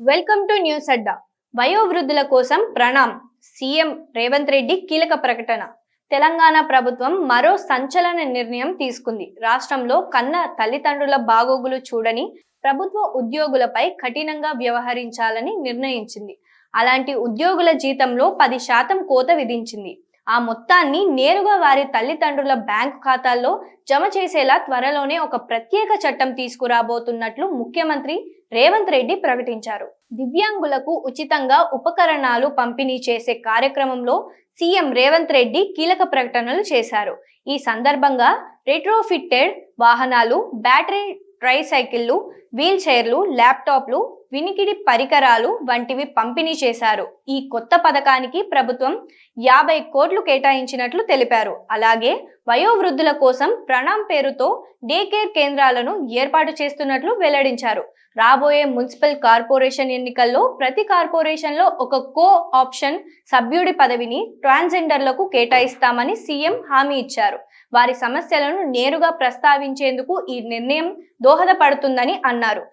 Welcome to news Adda వయోవృద్ధుల కోసం Pranam CM Revanth Reddy కీలక ప్రకటన. తెలంగాణ ప్రభుత్వం మరో సంచలన నిర్ణయం తీసుకుంది. రాష్ట్రంలో కన్న తల్లిదండ్రుల బాగోగులు చూడని ప్రభుత్వ ఉద్యోగులపై కఠినంగా వ్యవహరించాలని నిర్ణయించింది. అలాంటి ఉద్యోగుల జీతంలో పది శాతం కోత విధించింది. ఆ మొత్తాన్ని నేరుగా వారి తల్లిదండ్రుల బ్యాంకు ఖాతాల్లో జమ చేసేలా త్వరలోనే ఒక ప్రత్యేక చట్టం తీసుకురాబోతున్నట్లు ముఖ్యమంత్రి రేవంత్ రెడ్డి ప్రకటించారు. దివ్యాంగులకు ఉచితంగా ఉపకరణాలు పంపిణీ చేసే కార్యక్రమంలో సీఎం రేవంత్ రెడ్డి కీలక ప్రకటనలు చేశారు. ఈ సందర్భంగా రెట్రోఫిట్టెడ్ వాహనాలు బ్యాటరీ ట్రైసైకిళ్ళు వీల్ చైర్లు ల్యాప్టాప్లు వినికిడి పరికరాలు వంటివి పంపిణీ చేశారు. ఈ కొత్త పథకానికి ప్రభుత్వం యాభై కోట్లు కేటాయించినట్లు తెలిపారు. అలాగే వయోవృద్ధుల కోసం ప్రణామ్ పేరుతో డే కేర్ కేంద్రాలను ఏర్పాటు చేస్తున్నట్లు వెల్లడించారు. రాబోయే మున్సిపల్ కార్పొరేషన్ ఎన్నికల్లో ప్రతి కార్పొరేషన్లో ఒక కో ఆప్షన్ సభ్యుడి పదవిని ట్రాన్స్జెండర్లకు కేటాయిస్తామని సీఎం హామీ ఇచ్చారు. వారి సమస్యలను నేరుగా ప్రస్తావించేందుకు ఈ నిర్ణయం దోహదపడుతుందని అన్నారు.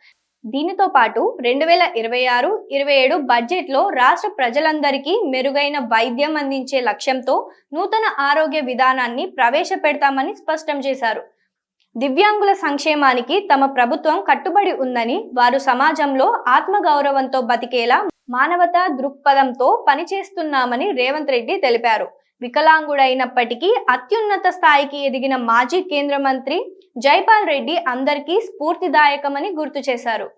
దీనితో పాటు రెండు వేల ఇరవై ఆరు ఇరవై ఏడు బడ్జెట్లో రాష్ట్ర ప్రజలందరికీ మెరుగైన వైద్యం అందించే లక్ష్యంతో నూతన ఆరోగ్య విధానాన్ని ప్రవేశపెడతామని స్పష్టం చేశారు. దివ్యాంగుల సంక్షేమానికి తమ ప్రభుత్వం కట్టుబడి ఉందని వారు సమాజంలో ఆత్మగౌరవంతో బతికేలా మానవతా దృక్పథంతో పనిచేస్తున్నామని రేవంత్ రెడ్డి తెలిపారు. వికలాంగుడైనప్పటికీ అత్యున్నత స్థాయికి ఎదిగిన మాజీ కేంద్ర మంత్రి జైపాల్ రెడ్డి అందరికీ స్ఫూర్తిదాయకమని గుర్తు చేశారు.